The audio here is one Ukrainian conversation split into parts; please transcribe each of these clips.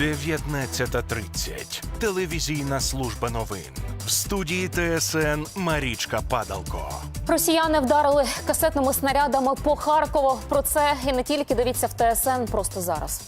19.30. Телевізійна служба новин. В студії ТСН Марічка Падалко. Росіяни вдарили касетними снарядами по Харкову. Про це і не тільки дивіться в ТСН просто зараз.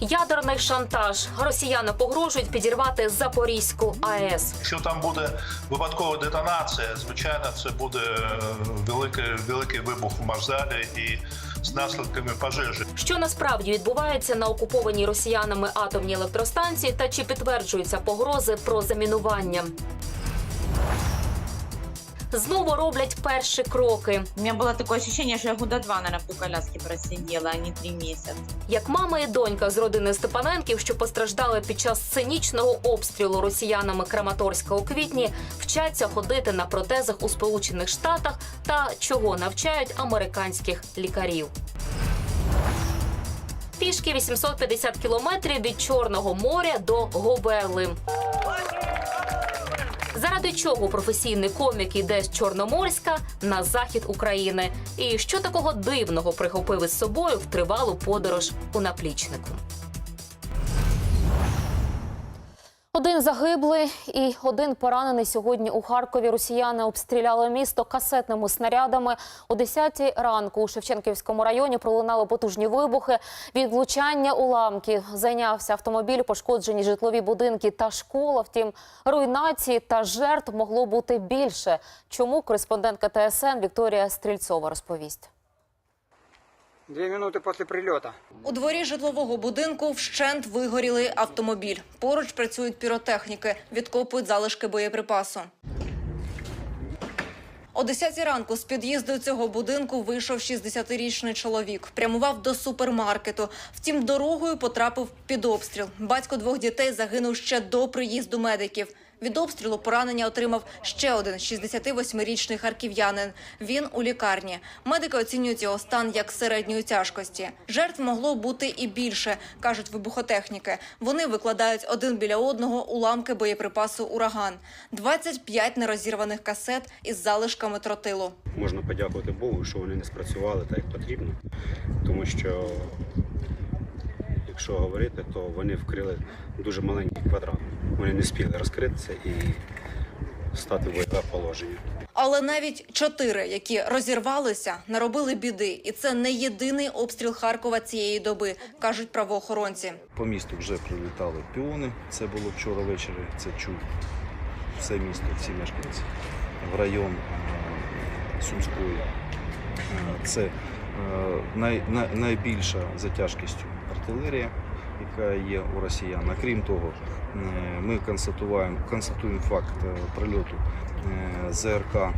Ядерний шантаж. Росіяни погрожують підірвати Запорізьку АЕС. Якщо там буде випадкова детонація, звичайно, це буде е, великий, великий вибух в Марзалі і з наслідками пожежі. Що насправді відбувається на окупованій росіянами атомній електростанції та чи підтверджуються погрози про замінування? Знову роблять перші кроки. У меня было такое ощущение, что я года два, наверное, в той коляске просидела, а не три месяца. Як мама і донька з родини Степаненків, що постраждали під час цинічного обстрілу росіянами Краматорська у квітні, вчаться ходити на протезах у Сполучених Штатах та чого навчають американських лікарів. Пішки 850 кілометрів від Чорного моря до Говерли. Заради чого професійний комік іде з Чорноморська на захід України? І що такого дивного прихопив із собою в тривалу подорож у наплічнику? Один загиблий і один поранений сьогодні у Харкові. Росіяни обстріляли місто касетними снарядами. О 10 ранку у Шевченківському районі пролунали потужні вибухи. Від влучання уламків зайнявся автомобіль, пошкоджені житлові будинки та школа. Втім, руйнації та жертв могло бути більше. Чому кореспондентка ТСН Вікторія Стрільцова розповість? Две минуты после прилета. У дворі житлового будинку вщент вигорілий автомобіль. Поруч працюють піротехніки, відкопують залишки боєприпасу. О 10 ранку з під'їзду цього будинку вийшов 60-річний чоловік. Прямував до супермаркету. Втім, дорогою потрапив під обстріл. Батько двох дітей загинув ще до приїзду медиків. Від обстрілу поранення отримав ще один 68-річний харків'янин. Він у лікарні. Медики оцінюють його стан як середньої тяжкості. Жертв могло бути і більше, кажуть вибухотехніки. Вони викладають один біля одного уламки боєприпасу ураган, 25 нерозірваних касет із залишками тротилу. можна подякувати Богу, що вони не спрацювали так, як потрібно. Тому що, якщо говорити, то вони вкрили дуже маленький квадрат. Вони не спіли розкритися і стати в бойове положення. Але навіть чотири, які розірвалися, наробили біди, і це не єдиний обстріл Харкова цієї доби, кажуть правоохоронці. По місту вже прилітали піони. Це було вчора ввечері. Це чув все місто, всі мешканці. В район е, Сумської. Е, Це е, най, най, найбільша за тяжкістю артилерія, яка є у росіян. Крім того, е, ми констатуємо, констатуємо факт е, прильоту е, ЗРК е,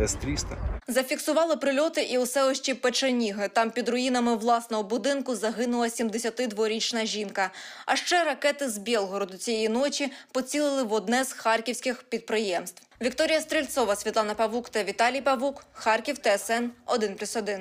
е, С-300. Зафіксували прильоти і у селищі Печеніги. Там під руїнами власного будинку загинула 72-річна жінка. А ще ракети з Білгороду цієї ночі поцілили в одне з харківських підприємств. Вікторія Стрільцова, Світлана Павук та Віталій Павук. Харків ТСН 1+,1.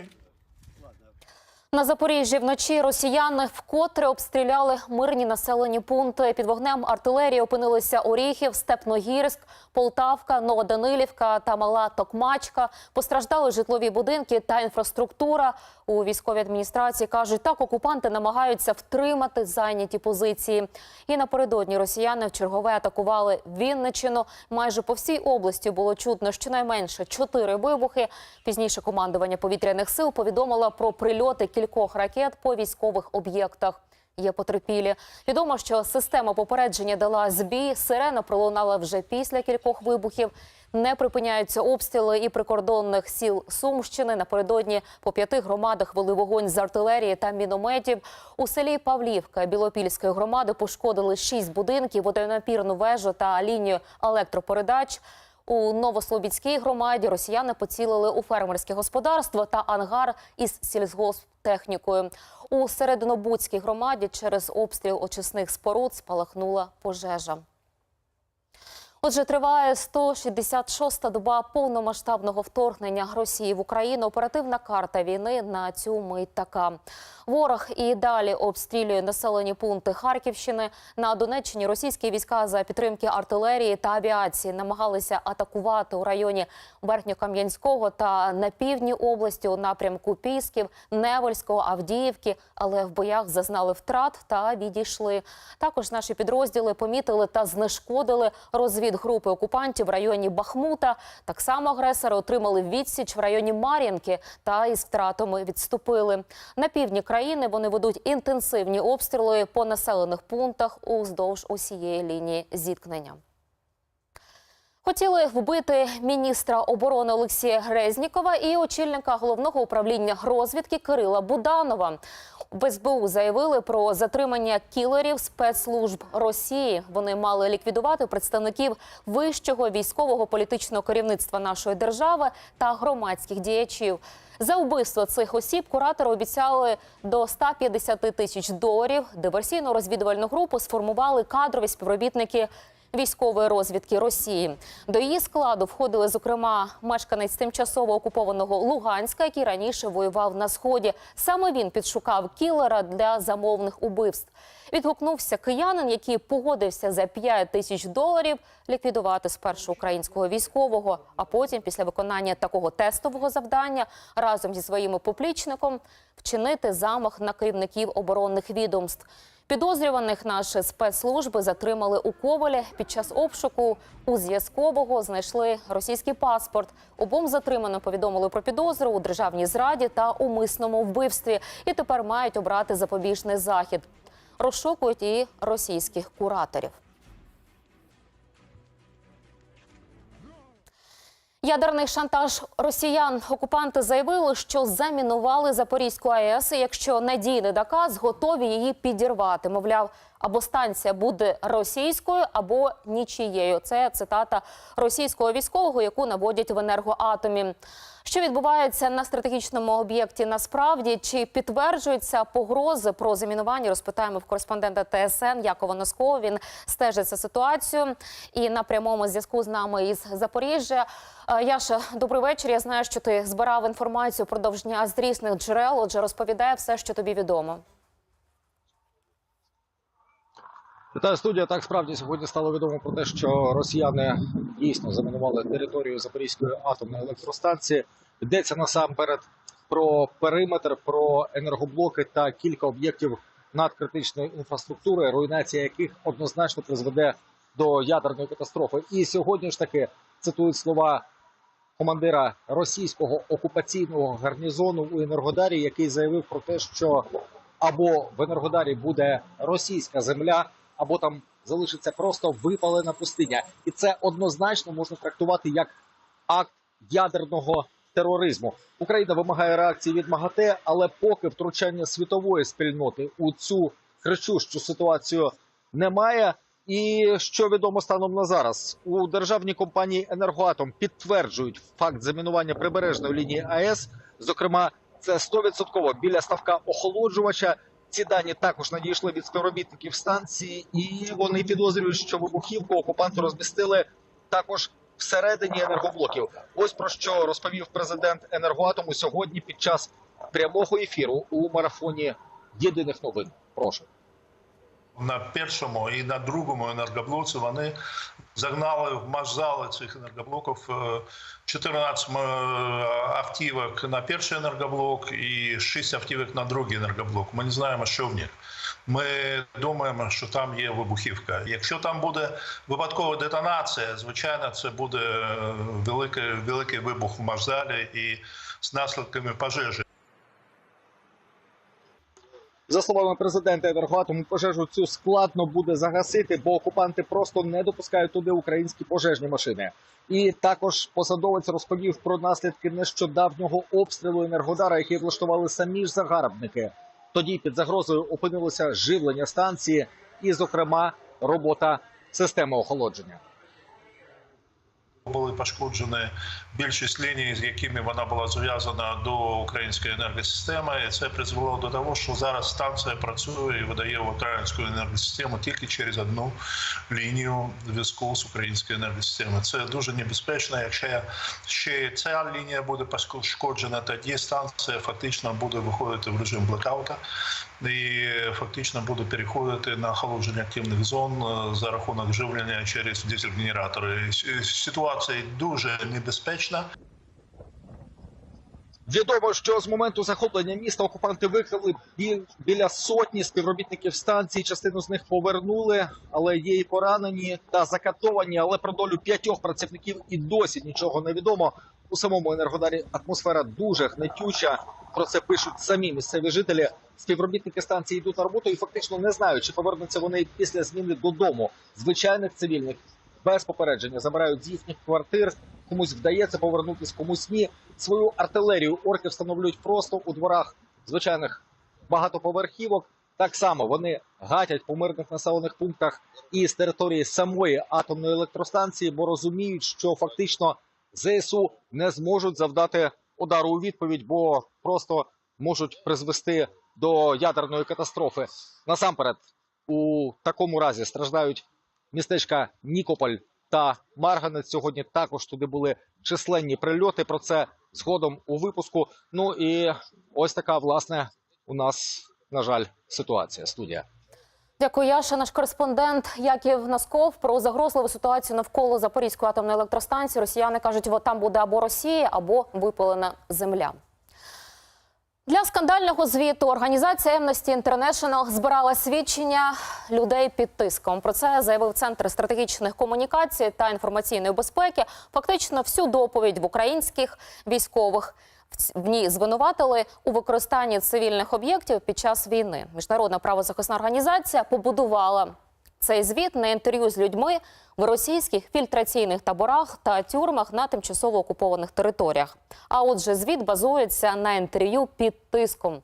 На Запоріжжі вночі росіяни вкотре обстріляли мирні населені пункти. Під вогнем артилерії опинилися Оріхів, Степногірськ, Полтавка, Новоданилівка та Мала Токмачка. Постраждали житлові будинки та інфраструктура. У військовій адміністрації кажуть, так окупанти намагаються втримати зайняті позиції. І напередодні росіяни вчергове атакували Вінничину. Майже по всій області було чутно щонайменше чотири вибухи. Пізніше командування повітряних сил повідомило про прильоти кількох ракет по військових об'єктах. Є потерпілі. Відомо, що система попередження дала збій. Сирена пролунала вже після кількох вибухів. Не припиняються обстріли і прикордонних сіл Сумщини. Напередодні по п'яти громадах вели вогонь з артилерії та мінометів. У селі Павлівка Білопільської громади пошкодили шість будинків, водонапірну вежу та лінію електропередач. У Новослобідській громаді росіяни поцілили у фермерське господарство та ангар із сільгосптехнікою. У Серединобудській громаді через обстріл очисних споруд спалахнула пожежа. Отже, триває 166-та доба повномасштабного вторгнення Росії в Україну. Оперативна карта війни на цю мить така. Ворог і далі обстрілює населені пункти Харківщини. На Донеччині російські війська за підтримки артилерії та авіації намагалися атакувати у районі Верхньокам'янського та на півдні області у напрямку Пісків, Невельського, Авдіївки, але в боях зазнали втрат та відійшли. Також наші підрозділи помітили та знешкодили розвідгрупи окупантів в районі Бахмута. Так само агресори отримали відсіч в районі Мар'їнки та із втратами відступили. На півдні країни вони ведуть інтенсивні обстріли по населених пунктах уздовж усієї лінії зіткнення. Хотіли вбити міністра оборони Олексія Грезнікова і очільника головного управління розвідки Кирила Буданова. В СБУ заявили про затримання кілерів спецслужб Росії. Вони мали ліквідувати представників вищого військового політичного керівництва нашої держави та громадських діячів. За вбивство цих осіб куратори обіцяли до 150 тисяч доларів. Диверсійно-розвідувальну групу сформували кадрові співробітники військової розвідки Росії. До її складу входили, зокрема, мешканець тимчасово окупованого Луганська, який раніше воював на сході. Саме він підшукав кілера для замовних убивств. Відгукнувся киянин, який погодився за 5 тисяч доларів ліквідувати спершу українського військового, а потім, після виконання такого тестового завдання, разом зі своїм поплічником вчинити замах на керівників оборонних відомств. Підозрюваних наші спецслужби затримали у Ковалі. Під час обшуку у зв'язкового знайшли російський паспорт. Обом затримано повідомили про підозру у державній зраді та умисному вбивстві. І тепер мають обрати запобіжний захід. Розшукують і російських кураторів. Ядерний шантаж росіян. Окупанти заявили, що замінували Запорізьку АЕС. Якщо надійний доказ, готові її підірвати. Мовляв, або станція буде російською, або нічією. Це цитата російського військового, яку наводять в енергоатомі. Що відбувається на стратегічному об'єкті? Насправді чи підтверджуються погрози про замінування? Розпитаємо в кореспондента ТСН Якова Носкова. Він стежить за ситуацію і на прямому зв'язку з нами із Запоріжжя. Е, Яша, добрий вечір. Я знаю, що ти збирав інформацію продовж дня з різних джерел. Отже, розповідає все, що тобі відомо. Вітаю студія. Так справді сьогодні стало відомо про те, що росіяни дійсно замінували територію Запорізької атомної електростанції. Йдеться насамперед про периметр, про енергоблоки та кілька об'єктів надкритичної інфраструктури, руйнація яких однозначно призведе до ядерної катастрофи. І сьогодні ж таки цитують слова командира російського окупаційного гарнізону у Енергодарі, який заявив про те, що або в Енергодарі буде російська земля, або там залишиться просто випалена пустиня, і це однозначно можна трактувати як акт ядерного тероризму. Україна вимагає реакції від МАГАТЕ, але поки втручання світової спільноти у цю кричущу ситуацію немає. І що відомо станом на зараз у державній компанії Енергоатом підтверджують факт замінування прибережної лінії АЕС. Зокрема, це 100% біля ставка охолоджувача. Ці дані також надійшли від співробітників станції, і вони підозрюють, що вибухівку окупанти розмістили також всередині енергоблоків. Ось про що розповів президент енергоатому сьогодні під час прямого ефіру у марафоні єдиних новин. Прошу. На першому і на другому енергоблоці вони загнали в машзали цих енергоблоків е, 14 автівок на перший енергоблок і 6 автівок на другий енергоблок. Ми не знаємо, що в них. Ми думаємо, що там є вибухівка. Якщо там буде випадкова детонація, звичайно, це буде е, великий, великий вибух в машзалі і з наслідками пожежі. За словами президента енергоатому, пожежу цю складно буде загасити, бо окупанти просто не допускають туди українські пожежні машини. І також посадовець розповів про наслідки нещодавнього обстрілу енергодара, який влаштували самі ж загарбники. Тоді під загрозою опинилося живлення станції, і, зокрема, робота системи охолодження. Були пошкоджені більшість ліній, з якими вона була зв'язана до української енергосистеми. І це призвело до того, що зараз станція працює і видає українську енергосистему тільки через одну лінію зв'язку з українською енергосистемою. Це дуже небезпечно. Якщо ще ця лінія буде пошкоджена, тоді станція фактично буде виходити в режим блекаута і фактично буде переходити на холодження активних зон е, за рахунок живлення через дизель-генератори. Ситуація дуже небезпечна. Відомо, що з моменту захоплення міста окупанти викрали бі- біля сотні співробітників станції. Частину з них повернули, але є і поранені та закатовані. Але про долю п'ятьох працівників і досі нічого не відомо. У самому енергодарі атмосфера дуже гнетюча. Про це пишуть самі місцеві жителі. Співробітники станції йдуть на роботу і фактично не знають, чи повернуться вони після зміни додому. Звичайних цивільних без попередження забирають з їхніх квартир. Комусь вдається повернутися, комусь ні. Свою артилерію орки встановлюють просто у дворах звичайних багатоповерхівок. Так само вони гатять по мирних населених пунктах і з території самої атомної електростанції, бо розуміють, що фактично ЗСУ не зможуть завдати удару у відповідь, бо просто можуть призвести до ядерної катастрофи. Насамперед, у такому разі страждають містечка Нікополь та Марганець. Сьогодні також туди були численні прильоти. Про це згодом у випуску. Ну і ось така власне у нас, на жаль, ситуація. Студія. Дякую, Яша. Наш кореспондент Яків Насков про загрозливу ситуацію навколо Запорізької атомної електростанції. Росіяни кажуть, що там буде або Росія, або випалена земля. Для скандального звіту організація Amnesty International збирала свідчення людей під тиском. Про це заявив Центр стратегічних комунікацій та інформаційної безпеки. Фактично всю доповідь в українських військових в ній звинуватили у використанні цивільних об'єктів під час війни. Міжнародна правозахисна організація побудувала цей звіт на інтерв'ю з людьми в російських фільтраційних таборах та тюрмах на тимчасово окупованих територіях. А отже, звіт базується на інтерв'ю під тиском.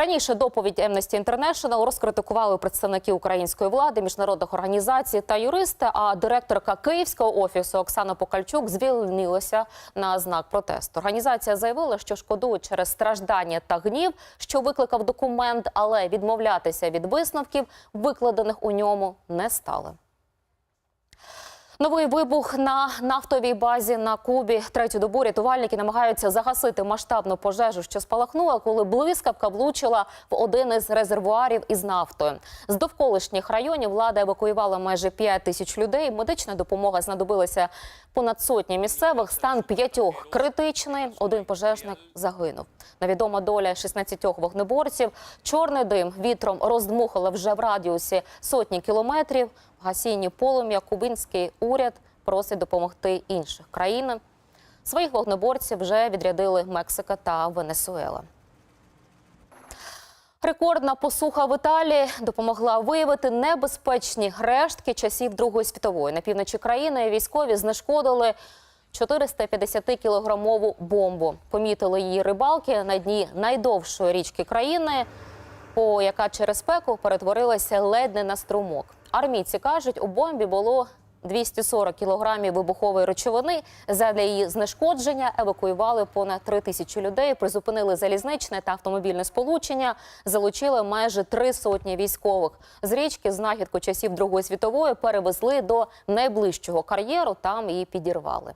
Раніше доповідь Amnesty International розкритикували представники української влади, міжнародних організацій та юристи. А директорка Київського офісу Оксана Покальчук звільнилася на знак протесту. Організація заявила, що шкодують через страждання та гнів, що викликав документ, але відмовлятися від висновків, викладених у ньому, не стали. Новий вибух на нафтовій базі на Кубі. Третю добу рятувальники намагаються загасити масштабну пожежу, що спалахнула, коли блискавка влучила в один із резервуарів із нафтою. З довколишніх районів влада евакуювала майже 5 тисяч людей. Медична допомога знадобилася понад сотні місцевих. Стан п'ятьох критичний. Один пожежник загинув. Невідома доля 16 вогнеборців. Чорний дим вітром роздмухали вже в радіусі сотні кілометрів. Гасінні полум'я кубинський уряд просить допомогти інших країн. Своїх вогнеборців вже відрядили Мексика та Венесуела. Рекордна посуха в Італії допомогла виявити небезпечні рештки часів Другої світової. На півночі країни військові знешкодили 450-кілограмову бомбу. Помітили її рибалки на дні найдовшої річки країни, по яка через спеку перетворилася ледь не на струмок. Армійці кажуть, у бомбі було 240 кілограмів вибухової речовини. Задля її знешкодження евакуювали понад 3 тисячі людей, призупинили залізничне та автомобільне сполучення, залучили майже три сотні військових. З річки знахідку часів Другої світової перевезли до найближчого кар'єру, там її підірвали.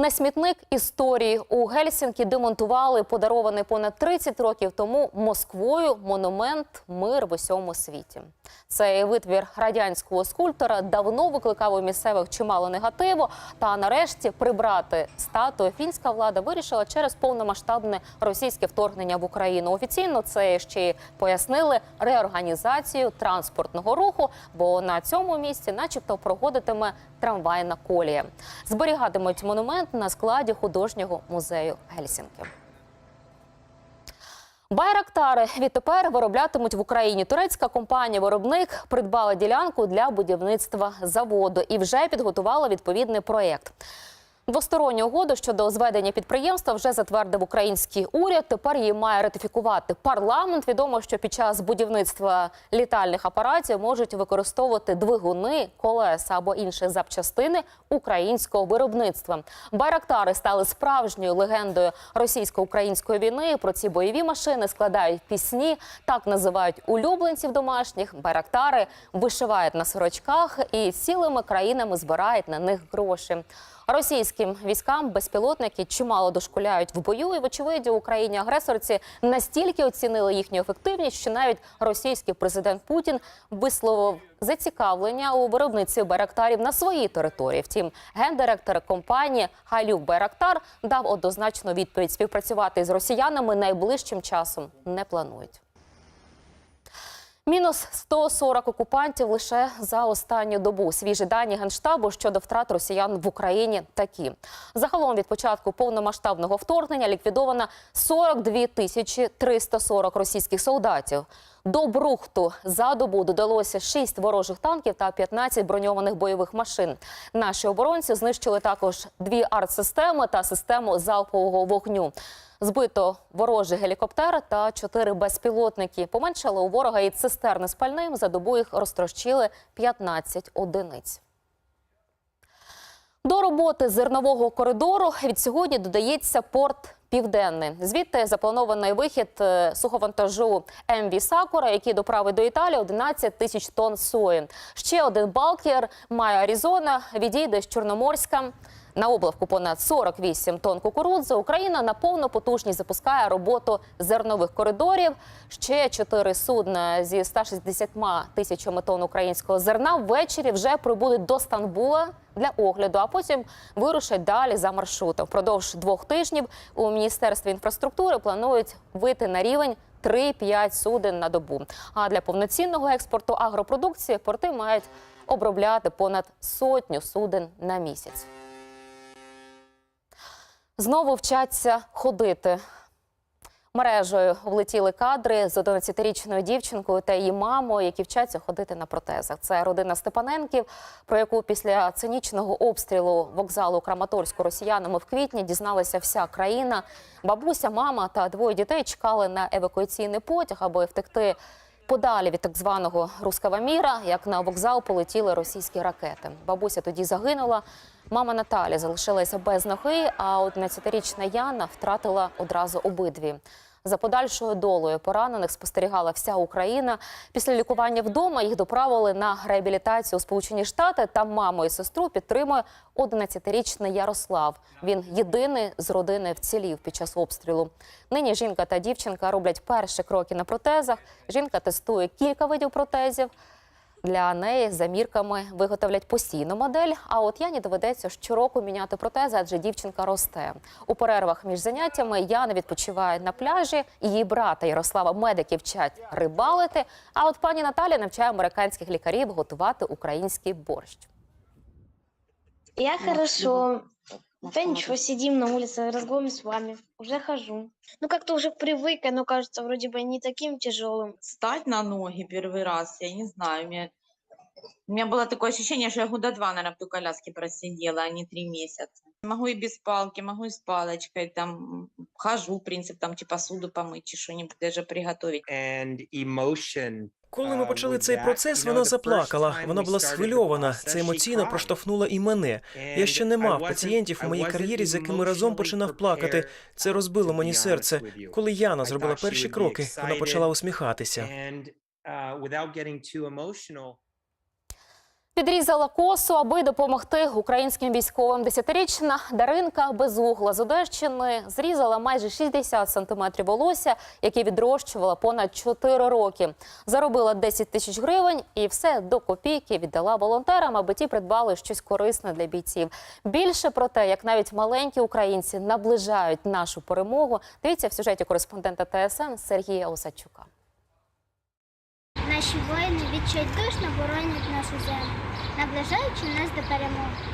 На смітник історії у Гельсінкі демонтували подарований понад 30 років тому Москвою монумент Мир в усьому світі. Цей витвір радянського скульптора давно викликав у місцевих чимало негативу. Та нарешті прибрати статую фінська влада вирішила через повномасштабне російське вторгнення в Україну. Офіційно це ще й пояснили реорганізацію транспортного руху, бо на цьому місці, начебто, проходитиме трамвайна колія. Зберігатимуть монумент на складі художнього музею Гельсінки. Байрактари відтепер вироблятимуть в Україні. Турецька компанія-виробник придбала ділянку для будівництва заводу і вже підготувала відповідний проєкт. Двосторонню угоду щодо зведення підприємства вже затвердив український уряд. Тепер її має ратифікувати парламент. Відомо, що під час будівництва літальних апаратів можуть використовувати двигуни, колеса або інші запчастини українського виробництва. Байрактари стали справжньою легендою російсько-української війни. Про ці бойові машини складають пісні, так називають улюбленців домашніх. Байрактари вишивають на сорочках і цілими країнами збирають на них гроші. Російським військам безпілотники чимало дошкуляють в бою, і вочевидь Україні агресорці настільки оцінили їхню ефективність, що навіть російський президент Путін висловив зацікавлення у виробництві байрактарів на своїй території. Втім, гендиректор компанії Хайлюк Байрактар дав однозначну відповідь: співпрацювати з росіянами найближчим часом не планують. Мінус 140 окупантів лише за останню добу. Свіжі дані генштабу щодо втрат росіян в Україні такі. Загалом від початку повномасштабного вторгнення ліквідовано 42 тисячі 340 російських солдатів. До Брухту за добу додалося 6 ворожих танків та 15 броньованих бойових машин. Наші оборонці знищили також дві артсистеми та систему залпового вогню. Збито ворожий гелікоптер та чотири безпілотники. Поменшали у ворога і цистерни з пальним. За добу їх розтрощили 15 одиниць. До роботи зернового коридору від сьогодні додається порт Південний. Звідти запланований вихід е, суховантажу МВ Сакура, який доправить до Італії 11 тисяч тонн сої. Ще один балкер має Аризона, відійде з Чорноморська. На облавку понад 48 тонн кукурудзи. Україна на повну потужність запускає роботу зернових коридорів. Ще чотири судна зі 160 тисячами тонн українського зерна ввечері вже прибудуть до Стамбула для огляду, а потім вирушать далі за маршрутом. Впродовж двох тижнів у міністерстві інфраструктури планують вийти на рівень 3-5 суден на добу. А для повноцінного експорту агропродукції порти мають обробляти понад сотню суден на місяць. Знову вчаться ходити. Мережею влетіли кадри з 11-річною дівчинкою та її мамою, які вчаться ходити на протезах. Це родина Степаненків, про яку після цинічного обстрілу вокзалу Краматорську росіянами в квітні дізналася вся країна. Бабуся, мама та двоє дітей чекали на евакуаційний потяг, аби втекти подалі від так званого руского міра, як на вокзал полетіли російські ракети. Бабуся тоді загинула. Мама Наталя залишилася без ноги, а 11-річна Яна втратила одразу обидві. За подальшою долою поранених спостерігала вся Україна. Після лікування вдома їх доправили на реабілітацію у Сполучені Штати. Там маму і сестру підтримує 11-річний Ярослав. Він єдиний з родини вцілів під час обстрілу. Нині жінка та дівчинка роблять перші кроки на протезах. Жінка тестує кілька видів протезів. Для неї за мірками виготовлять постійну модель. А от Яні доведеться щороку міняти протези, адже дівчинка росте. У перервах між заняттями Яна відпочиває на пляжі. Її брата Ярослава медики вчать рибалити. А от пані Наталя навчає американських лікарів готувати український борщ. Я хорошо. Да ничего, сидим на улице, разговариваем с вами. Уже хожу. Ну, как-то уже привык, оно кажется вроде бы не таким тяжелым. Встать на ноги первый раз, я не знаю, мне... У меня было такое ощущение, что я года два, наверное, в той коляске просидела, а не три месяца. Могу и без палки, могу и с палочкой, там, хожу, в принципе, там, типа, посуду помыть, и что-нибудь даже приготовить. коли ми почали цей процес, вона заплакала. Вона була схвильована. Це емоційно проштовхнуло і мене. Я ще не мав пацієнтів у моїй кар'єрі, з якими разом починав плакати. Це розбило мені серце. Коли Яна зробила перші кроки, вона почала усміхатися. Підрізала косу, аби допомогти українським військовим. Десятирічна Даринка Безугла з Одещини зрізала майже 60 сантиметрів волосся, яке відрощувала понад 4 роки. Заробила 10 тисяч гривень і все до копійки віддала волонтерам, аби ті придбали щось корисне для бійців. Більше про те, як навіть маленькі українці наближають нашу перемогу. Дивіться в сюжеті кореспондента ТСН Сергія Осадчука. Наші воїни відчайдушно боронять нашу землю, наближаючи нас до перемоги.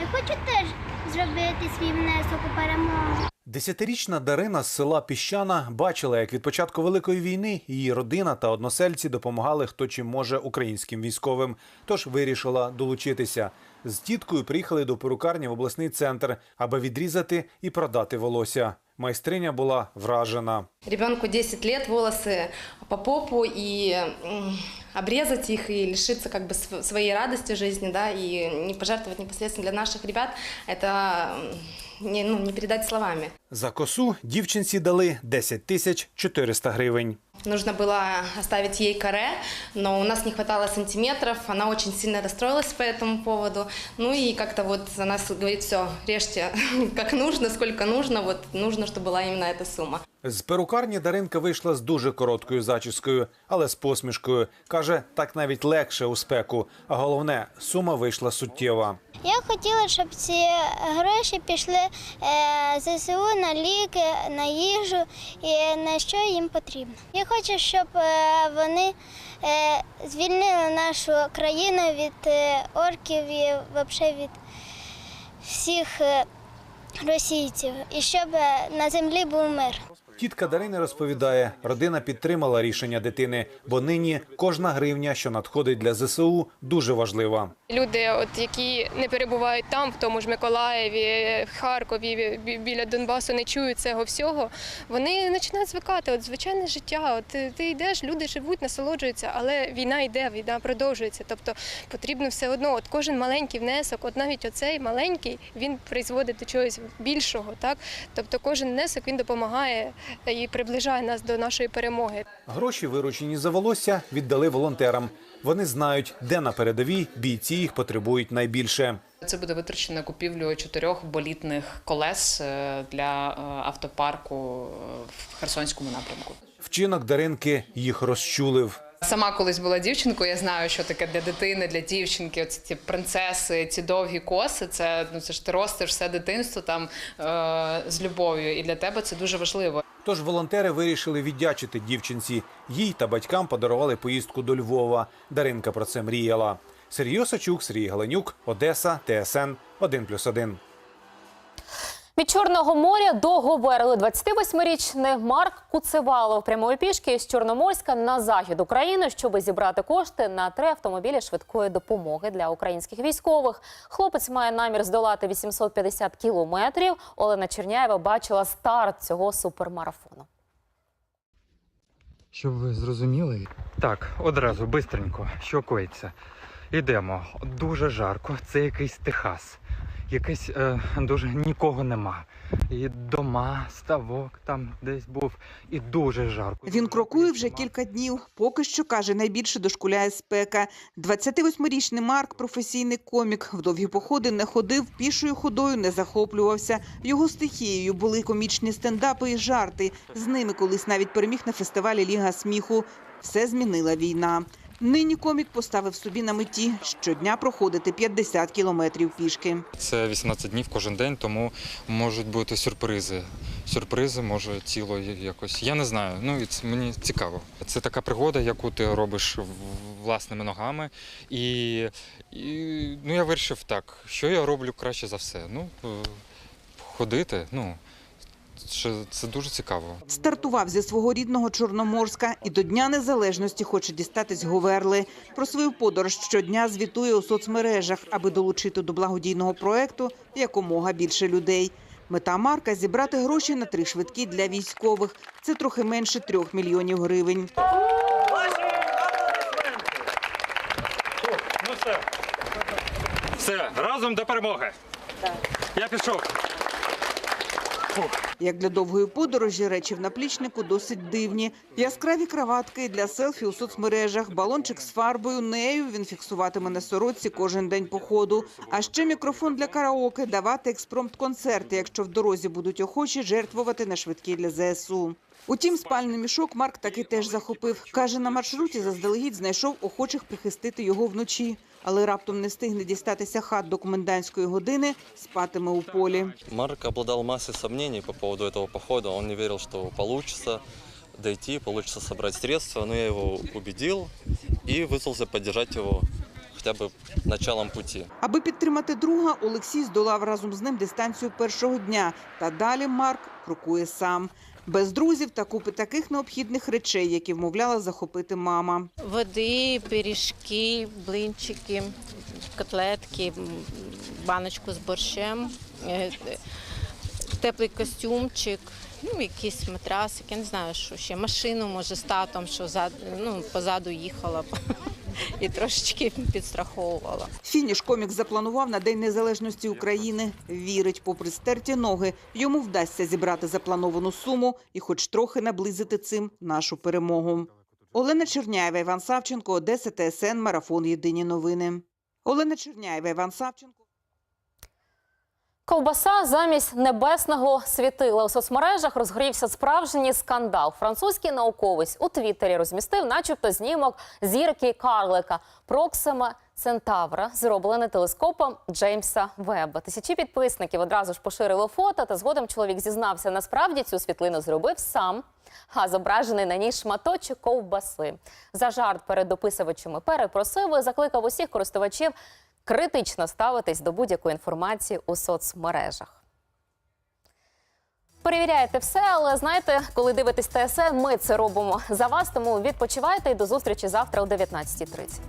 Я хочу теж зробити свій внесок у перемогу. Десятирічна Дарина з села Піщана бачила, як від початку великої війни її родина та односельці допомагали хто чим може українським військовим. Тож вирішила долучитися. З тіткою приїхали до перукарні в обласний центр, аби відрізати і продати волосся Майстриня була вражена. Ребенку 10 лет, волосы по попу, и м, обрезать их и лишиться как бы св- своей радости жизни, да, и не пожертвовать непосредственно для наших ребят, это м, не, ну, не передать словами. За косу дівчинці дали 10 тисяч 400 гривень. Нужно было оставить ей каре, но у нас не хватало сантиметров, она очень сильно расстроилась по этому поводу. Ну и как-то вот она с- говорит, все, режьте как нужно, сколько нужно, вот нужно, чтобы была именно эта сумма. З перукарні Даринка вийшла з дуже короткою зачіскою, але з посмішкою. Каже, так навіть легше у спеку. А головне, сума вийшла суттєва. Я хотіла, щоб ці гроші пішли е, ЗСУ на ліки, на їжу і на що їм потрібно. Я хочу, щоб е, вони е, звільнили нашу країну від орків і взагалі від всіх російців, і щоб на землі був мир. Тітка Дарини розповідає, родина підтримала рішення дитини, бо нині кожна гривня, що надходить для ЗСУ, дуже важлива. Люди, от які не перебувають там, в тому ж Миколаєві, Харкові, біля Донбасу, не чують цього всього. Вони починають звикати. От звичайне життя. От ти, йдеш, люди живуть, насолоджуються, але війна йде, війна продовжується. Тобто потрібно все одно. От кожен маленький внесок, от навіть оцей маленький, він призводить до чогось більшого. Так, тобто кожен внесок він допомагає і приближає нас до нашої перемоги. Гроші, виручені за волосся, віддали волонтерам. Вони знають, де на передовій бійці їх потребують найбільше. Це буде витрачено на купівлю чотирьох болітних колес е, для е, автопарку е, в Херсонському напрямку. Вчинок Даринки їх розчулив. Сама колись була дівчинкою. Я знаю, що таке для дитини, для дівчинки. Оці ці принцеси, ці довгі коси. Це ну це ж ти ростиш все дитинство там е, з любов'ю, і для тебе це дуже важливо. Тож волонтери вирішили віддячити дівчинці. Їй та батькам подарували поїздку до Львова. Даринка про це мріяла. Сергій Осачук, Сергій Галенюк, Одеса, ТСН 1+,1. Від Чорного моря до Говерли 28-річний Марк Куцевалов прямої пішки з Чорноморська на захід України, щоб зібрати кошти на три автомобілі швидкої допомоги для українських військових. Хлопець має намір здолати 850 кілометрів. Олена Черняєва бачила старт цього супермарафону. Щоб ви зрозуміли. Так, одразу, бистренько, що коїться. Ідемо. Дуже жарко, це якийсь Техас. Якийсь е, дуже нікого нема. І дома, ставок там десь був, і дуже жарко. Він крокує вже кілька днів. Поки що каже, найбільше дошкуляє спека. 28-річний Марк, професійний комік, в довгі походи не ходив, пішою ходою не захоплювався. Його стихією були комічні стендапи і жарти. З ними колись навіть переміг на фестивалі Ліга сміху. Все змінила війна. Нині комік поставив собі на меті щодня проходити 50 кілометрів пішки. Це 18 днів кожен день, тому можуть бути сюрпризи. Сюрпризи може тіло якось. Я не знаю. Ну і це мені цікаво. Це така пригода, яку ти робиш власними ногами. І, і ну я вирішив так, що я роблю краще за все. Ну е, ходити. Ну це, це дуже цікаво. Стартував зі свого рідного Чорноморська і до Дня Незалежності хоче дістатись Говерли. Про свою подорож щодня звітує у соцмережах, аби долучити до благодійного проекту якомога більше людей. Мета Марка зібрати гроші на три швидкі для військових. Це трохи менше трьох мільйонів гривень. Ну. Все, разом до перемоги. Я пішов. Як для довгої подорожі, речі в наплічнику досить дивні. Яскраві краватки для селфі у соцмережах, балончик з фарбою, нею він фіксуватиме на сорочці кожен день походу. А ще мікрофон для караоке, давати експромт-концерти, якщо в дорозі будуть охочі жертвувати на швидкі для ЗСУ. Утім, спальний мішок Марк таки теж захопив. Каже, на маршруті заздалегідь знайшов охочих прихистити його вночі. Але раптом не встигне дістатися хат до комендантської години, спатиме у полі. Марк обладав масою сомнений по поводу этого походу. Он не вірив, що вийде дойти, вийде зібрати средства, але я його убедив і визвався підтримати его хотя бы началом пути. Аби підтримати друга, Олексій здолав разом з ним дистанцію першого дня. Та далі Марк крокує сам. Без друзів та купи таких необхідних речей, які вмовляла захопити мама. Води, пиріжки, блинчики, котлетки, баночку з борщем, е, е, теплий костюмчик, ну, якийсь матрасик, я не знаю, що ще. Машину, може, з татом, що ну, позаду їхала б і трошечки підстраховувала. Фініш комік запланував на День Незалежності України. Вірить, попри стерті ноги, йому вдасться зібрати заплановану суму і хоч трохи наблизити цим нашу перемогу. Олена Черняєва, Іван Савченко, Одеса, ТСН, Марафон. Єдині новини. Олена Черняєва, Іван Савченко. Ковбаса замість небесного світила у соцмережах розгорівся справжній скандал. Французький науковець у Твіттері розмістив, начебто, знімок зірки Карлика Проксима Центавра, зроблений телескопом Джеймса Веба. Тисячі підписників одразу ж поширили фото. Та згодом чоловік зізнався, насправді цю світлину зробив сам. А зображений на ній шматочок ковбаси. За жарт перед дописувачами перепросив і закликав усіх користувачів критично ставитись до будь-якої інформації у соцмережах. Перевіряєте все, але знаєте, коли дивитесь ТСН, ми це робимо за вас. Тому відпочивайте і до зустрічі завтра о 19.30.